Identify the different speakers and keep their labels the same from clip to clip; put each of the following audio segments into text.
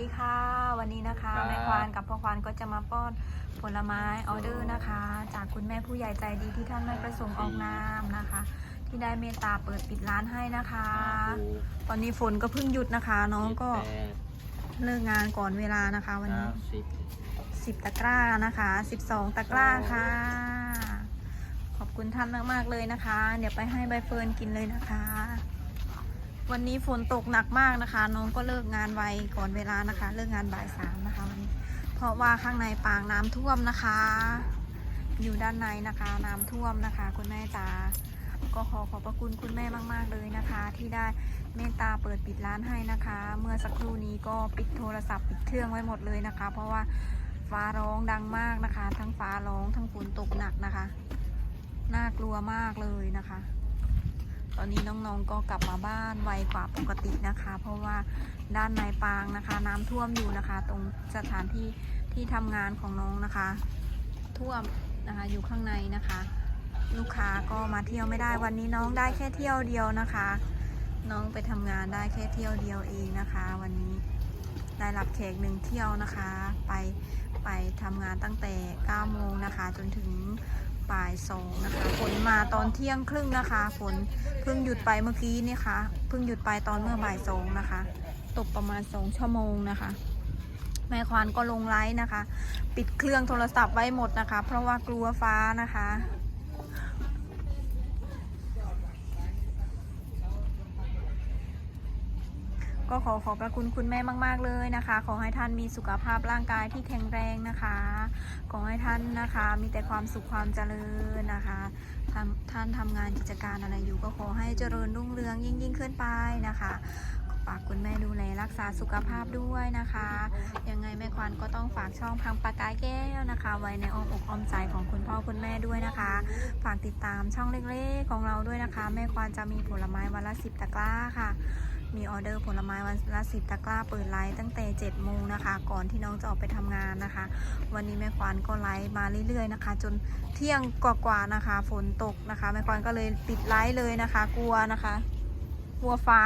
Speaker 1: ดีค่ะ วันนี้นะคะ
Speaker 2: ครับ
Speaker 1: แม่ควานกับพ่อควานก็จะมาป้อนผลไม้ออเดอร์นะคะ จากคุณแม่ผู้ใหญ่ใจดีที่ท่านไม่ประสงค์ออกนามนะคะ ที่ได้เมตตาเปิดปิดร้านให้นะคะ ตอนนี้ฝนก็เพิ่งหยุดนะคะ น้องก็เลิกงานก่อนเวลานะคะ วันนี้
Speaker 2: สิบ
Speaker 1: 10 ตะกร้านะคะ 12 ตะกร้าค่ะ ขอบคุณท่านมาก ๆ เลยนะคะ เดี๋ยวไปให้ใบเฟิร์นกินเลยนะคะ วันนี้ฝนตกหนักมากนะคะ น้องก็เลิกงานไวก่อนเวลานะคะ เลิกงานบ่ายสามนะคะวันนี้ เพราะว่าข้างในปางน้ำท่วมนะคะ อยู่ด้านในนะคะน้ำท่วมนะคะ คุณแม่จ๋าก็ขอขอบพระคุณคุณแม่มาก ๆ เลยนะคะ ที่ได้เมตตาเปิดปิดร้านให้นะคะ เมื่อสักครู่นี้ก็ปิดโทรศัพท์ปิดเครื่องไว้หมดเลยนะคะ เพราะว่าฟ้าร้องดังมากนะคะ ทั้งฟ้าร้องทั้งฝนตกหนักนะคะ น่ากลัวมากเลยนะคะ ตอนนี้น้องๆก็กลับมาบ้านไวกว่าปกตินะคะ เพราะว่าด้านในปางนะคะ น้ำท่วมอยู่นะคะ ตรงสถานที่ที่ทำงานของน้องนะคะ ท่วมนะคะอยู่ข้างในนะคะ ลูกค้าก็มาเที่ยวไม่ได้วันนี้น้องได้แค่เที่ยวเดียวนะคะ น้องไปทำงานได้แค่เที่ยวเดียวเองนะคะ วันนี้ได้รับแขกหนึ่งเที่ยวนะคะ ไปไปทำงานตั้งแต่9โมงนะคะ จนถึง บ่ายสองนะคะฝนมาตอนเที่ยงครึ่งนะคะฝนเพิ่งหยุดไปเมื่อกี้นี่ค่ะเพิ่งหยุดไปตอนเมื่อบ่ายสองนะคะ ตกประมาณสองชั่วโมงนะคะแม่ควานก็ลงไลฟ์นะคะ ปิดเครื่องโทรศัพท์ไว้หมดนะคะ เพราะว่ากลัวฟ้านะคะ ก็ขอขอบพระคุณคุณแม่มาก ๆ เลยนะคะ ขอให้ท่านมีสุขภาพร่างกายที่แข็งแรงนะคะ ขอให้ท่านนะคะ มีแต่ความสุขความเจริญนะคะทำท่านทำงานกิจการอะไรอยู่ ก็ขอให้เจริญรุ่งเรืองยิ่งยิ่งขึ้นไปนะคะฝากคุณแม่ดูแลรักษาสุขภาพด้วยนะคะ ยังไงแม่ควันก็ต้องฝากช่องพังปากกายแก้วนะคะ ไว้ในอ้อมอกอ้อมใจของคุณพ่อคุณแม่ด้วยนะคะ ฝากติดตามช่องเล็กๆของเราด้วยนะคะ แม่ควานจะมีผลไม้วันละสิบตะกร้าค่ะ มีออเดอร์ผลไม้วันละสิบตะกร้าเปิดไลฟ์ตั้งแต่7จ็ดโมงนะคะ ก่อนที่น้องจะออกไปทำงานนะคะ วันนี้แม่ควานก็ไลฟ์มาเรื่อยๆนะคะ จนเที่ยงกว่าๆนะคะ ฝนตกนะคะแม่ควานก็เลยปิดไลฟ์เลยนะคะ กลัวนะคะ กลัวฟ้า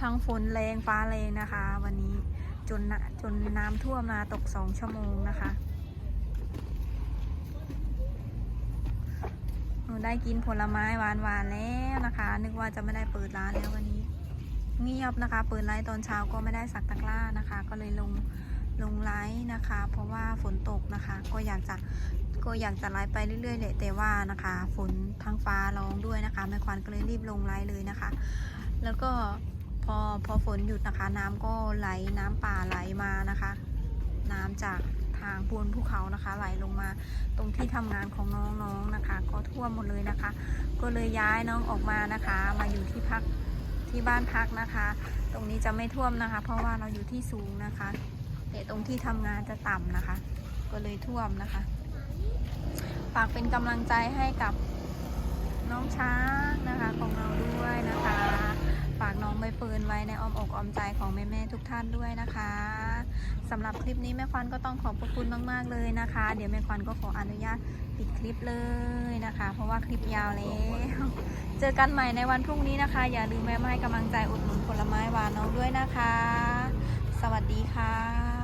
Speaker 1: ทั้งฝนแรงฟ้าแรงนะคะ วันนี้จนจนน้ำท่วมมาตกสองชั่วโมงนะคะ หนู ได้กินผลไม้หวานๆแล้วนะคะ นึกว่าจะไม่ได้เปิดร้านแล้ววันนี้ เงียบนะคะ เปิดไลฟ์ตอนเช้าก็ไม่ได้สักตะกร้านะคะ ก็เลยลงลงไลฟ์นะคะ เพราะว่าฝนตกนะคะ ก็อยากจะก็อยากจะไลฟ์ไปเรื่อยๆแหละแต่ว่านะคะ ฝนทั้งฟ้าร้องด้วยนะคะแม่ควันก็เลยรีบลงไลฟ์เลยนะคะ แล้วก็พอพอฝนหยุดนะคะ น้ำก็ไหลน้ำป่าไหลมานะคะ น้ำจากางบนภูเขานะคะ ไหลลงมาตรงที่ทำงานของน้องๆนะคะ ก็ท่วมหมดเลยนะคะ ก็เลยย้ายน้องออกมานะคะ มาอยู่ที่พักที่บ้านพักนะคะ ตรงนี้จะไม่ท่วมนะคะ เพราะว่าเราอยู่ที่สูงนะคะ แต่ตรงที่ทำงานจะต่ำนะคะ ก็เลยท่วมนะคะฝากเป็นกำลังใจให้กับน้องช้างนะคะของเราด้วยนะคะ ฝากน้องใบเฟิร์นไว้ในอ้อมอกอ้อมใจของแม่ๆทุกท่านด้วยนะคะสำหรับคลิปนี้แม่ควันก็ต้องขอบพระคุณมาก ๆ เลยนะคะ เดี๋ยวแม่ควันก็ขออนุญาตปิดคลิปเลยนะคะ เพราะว่าคลิปยาวแล้ว เจอกันใหม่ในวันพรุ่งนี้นะคะ อย่าลืมแม่มาให้กำลังใจอุดหนุนผลไม้หวานน้องด้วยนะคะ สวัสดีค่ะ